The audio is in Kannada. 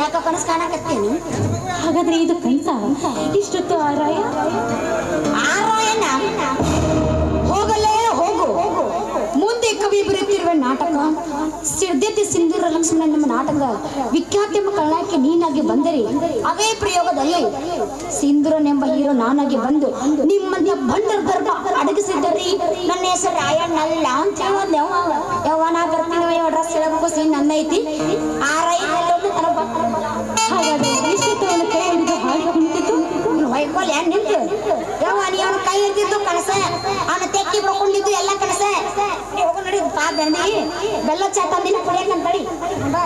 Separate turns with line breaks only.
ಯಾಕೆ ಕನಸು ಕಾಣಕತ್ತೀನಿ. ಹಾಗಾದ್ರೆ ಇದು ಕನಸ ಇಷ್ಟೊತ್ತು ಆರಾಯ?
ಆರಾಯನ?
ಹೋಗಲೇ ಹೋಗು. ಮುಂದೆ ಕವಿ ಬರೆಯುತ್ತಿರುವ ನಾಟಕ, ಸಿದ್ಧತೆ ಸಿಂಧೂರ ಲಕ್ಷ್ಮಣ ನಿಮ್ಮ ನಾಟಕ ವಿಖ್ಯಾತಮ ಕಳ್ಳಕ್ಕೆ ನೀನಾಗಿ ಬಂದರೆ ಅವೇ ಪ್ರಯೋಗದಲ್ಲಿ. ಸಿಂಧೂರನೆಂಬ ಹೀರೋ ನಾನಾಗಿ ಬಂದು ನಿಮ್ಮನ್ನ ಬಂಡರ್ ಗರ್ಭ ಅಡಗಿಸಿದ್ದರಿ
ನನ್ನ ಹೆಸರು ರಾಯಣ್ಣ ಅಂತ ಯಾವ
ನಾ ಬರ್ತೀನಿ ಡ್ರೆಸ್ ಹೇಳಬೇಕು ಸೀನ್ ನನ್ನ ಐತಿ
ಆರಾಯ
ನಿಶ್ಚಿತವನ್ನು ಕೈ ಹಿಡಿದು
ನಿಂತು? ನೀ ಕೈ ಹಿಡಿದಿದ್ದು ಕನಸ? ಅವನ ತೆಕ್ಕಿ ಬಿಡ್ಕೊಂಡಿದ್ದು ಎಲ್ಲ ಕನಸ? ನಡಿ ಬೆಲ್ಲ ಚಾ ತಂದಿನ ಕುಡಿಯಕಂತಡಿ ಸ್ವಲ್ಪ